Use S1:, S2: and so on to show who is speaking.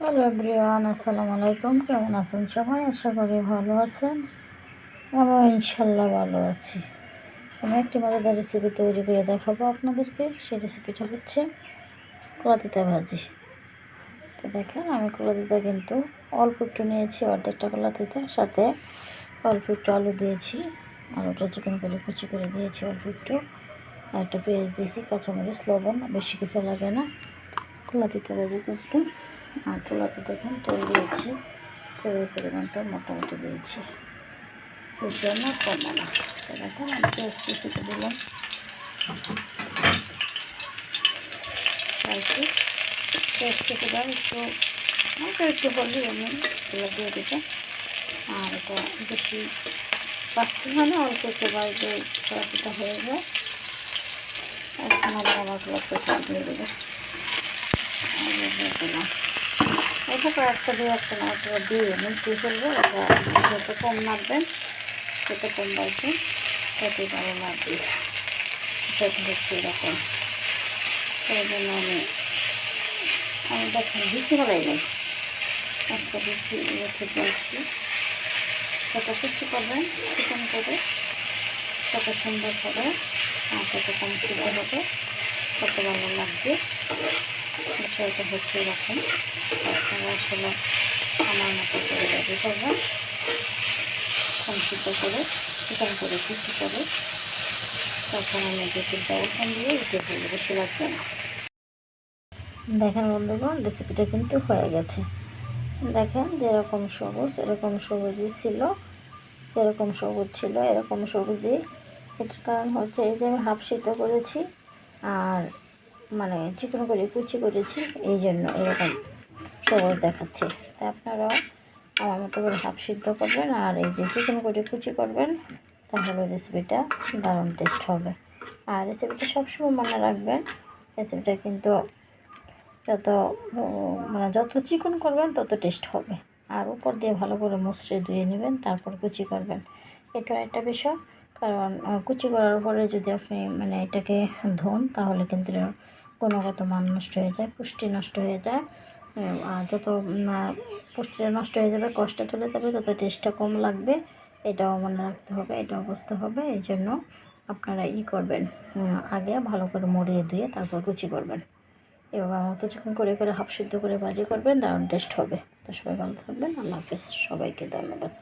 S1: Hello everyone, আসসালামু আলাইকুম। কেমন আছেন সবাই? আশা করি ভালো আছেন। আমি ইনশাল্লাহ ভালো আছি। আমি একটি মজাদার রেসিপি তৈরি করে দেখাবো আপনাদেরকে। সেই রেসিপিটা হচ্ছে কলাতিতা ভাজি। তো দেখেন, আমি কলাতিতা কিন্তু অল্প একটু নিয়েছি, অর্ধেকটা কলাতিতা, সাথে অল্প একটু আলু দিয়েছি। আলুটা চিকেন করে কুচি করে দিয়েছি, অল্প একটু। আর একটা পেঁয়াজ দিয়েছি, কাঁচামরিচ, লবণ, বেশি কিছু লাগে না। কলাতিতা ভাজি করতে। আর চুলাতে দেখেন তেল দিয়েছি তেলের পরিমাণটা মোটামুটি দিয়েছি। এর জন্য দেখেন, আমি পেঁয়াজ কুচিতে দিলাম। আর একটু হালকা একটু হলি আমি এগুলো দিয়ে দিতে আর এটা বেশি পাঁচটি মানে অল্প একটু বাড়িতে সরাপিটা হয়ে যায়। এখন আবার মশলা দিয়ে দেবো আর দিলাম। এটা কয়েকটা দিয়ে একটা না, একটা দিয়ে মিশিয়ে ফেলব এটা যত কম মারবেন তত কম বাড়বে তত ভালো মারবে সেটা হচ্ছে এরকম। সেই জন্য আমি আমি দেখেন বেশি ভালোই নেই। একটা বেশি রেখে বলছি সেটা কিছু করবেন চিকেন করে তত সুন্দর করে আর তত কম সুন্দর হবে, তত ভালো লাগবে। সেটা হচ্ছে এরকম। আসলে আমার মতো করে রেডি করবেন সংক্ষিপ্ত করে চিকেন করে কিছু করে। তখন আমি রেসিপিটা ওখান দিয়ে উঠে ফেলব বেশি লাগবে দেখেন বন্ধুগণ রেসিপিটা কিন্তু হয়ে গেছে। দেখেন যেরকম সবুজ, এরকম সবুজই ছিল, এরকম সবুজ ছিল, এরকম সবুজই। এটার কারণ হচ্ছে এই যে আমি হাফ সিদ্ধ করেছি, আর মানে চিকন করে কুচি করেছি, এই জন্য এরকম। সবুজ দেখাচ্ছে। তা আপনারাও আমার মতো করে হাফ সিদ্ধ করবেন আর এই যে চিকেন করে কুচি করবেন, তাহলে রেসিপিটা দারুণ টেস্ট হবে। আর রেসিপিটা সবসময় মনে রাখবেন রেসিপিটা কিন্তু যত মানে যত চিকন করবেন তত টেস্ট হবে। আর উপর দিয়ে ভালো করে মুসড়ে ধুয়ে নেবেন, তারপর কুচি করবেন। এটা একটা বিষয়, কারণ কুচি করার পরে যদি আপনি মানে এটাকে ধোন, তাহলে কিন্তু গুণগত মান নষ্ট হয়ে যায়, পুষ্টি নষ্ট হয়ে যায়। যত পুষ্টিটা নষ্ট হয়ে যাবে কষ্ট চলে যাবে, তত টেস্টটা কম লাগবে। এটাও মনে রাখতে হবে, এটাও বুঝতে হবে, এই জন্য আপনারা ই করবেন আগে ভালো করে মরিয়ে ধুয়ে তারপর কুচি করবেন। এভাবে আমার তো যখন করে করে, হাফ সিদ্ধ করে বাজি করবেন, দারুণ টেস্ট হবে। তো সবাই ভালো থাকবেন, আল্লাহ হাফিজ, সবাইকে ধন্যবাদ।